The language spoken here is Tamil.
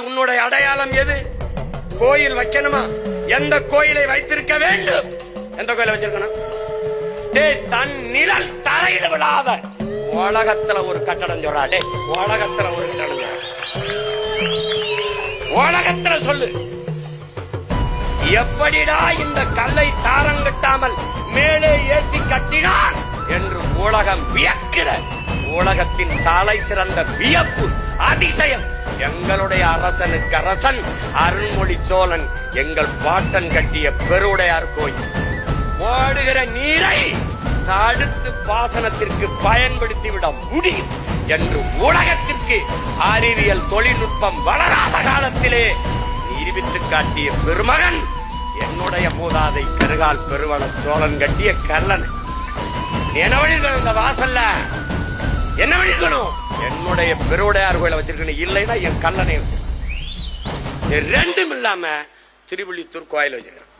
என்றால் உன்னுடைய அடையாளம் எது? கோயில் வைக்கணுமா? எந்த கோயிலை வைத்திருக்க வேண்டும்? எந்த கோயிலை வச்சிருக்கணும் தன் நிழல் தரையில் விழாத. உலகத்துல ஒரு கட்டடம் சொல்றாடே உலகத்துல ஒரு கட்டடம் உலகத்துல சொல்லு. எப்படிடா இந்த கல்லை தாரங்கட்டாமல் மேலே ஏற்றி கட்டினான் என்று உலகம் வியக்கிற. உலகத்தின் தலை சிறந்த வியப்பு அதிசயம். எங்களுடைய அரசனுக்கு அரசன் அருண்மொழி சோழன். எங்கள் பாட்டன் கட்டிய பெருவுடையார் கோயில் ஓடுகிற நீரை தடுத்து பாசனத்திற்கு பயன்படுத்திவிட முடியும் என்று உலகத்திற்கு அறிவியல் தொழில்நுட்பம் வளராத காலத்திலே நிரூபித்து காட்டிய பெருமகன் என்னுடைய மூதாதை கருகால் பெருவன சோழன் கட்டிய கல்லன் என்ன பண்ணிருக்கணும் இந்த வாசல்ல? என்ன பண்ணிருக்கணும் என்னுடைய பெருவுடையார் கோயில வச்சிருக்கணும் இல்லைன்னா என் கல்லணை வச்சிருக்கேன். ரெண்டும் இல்லாம திருவள்ளித்தூர் கோயில் வச்சிருக்கேன்.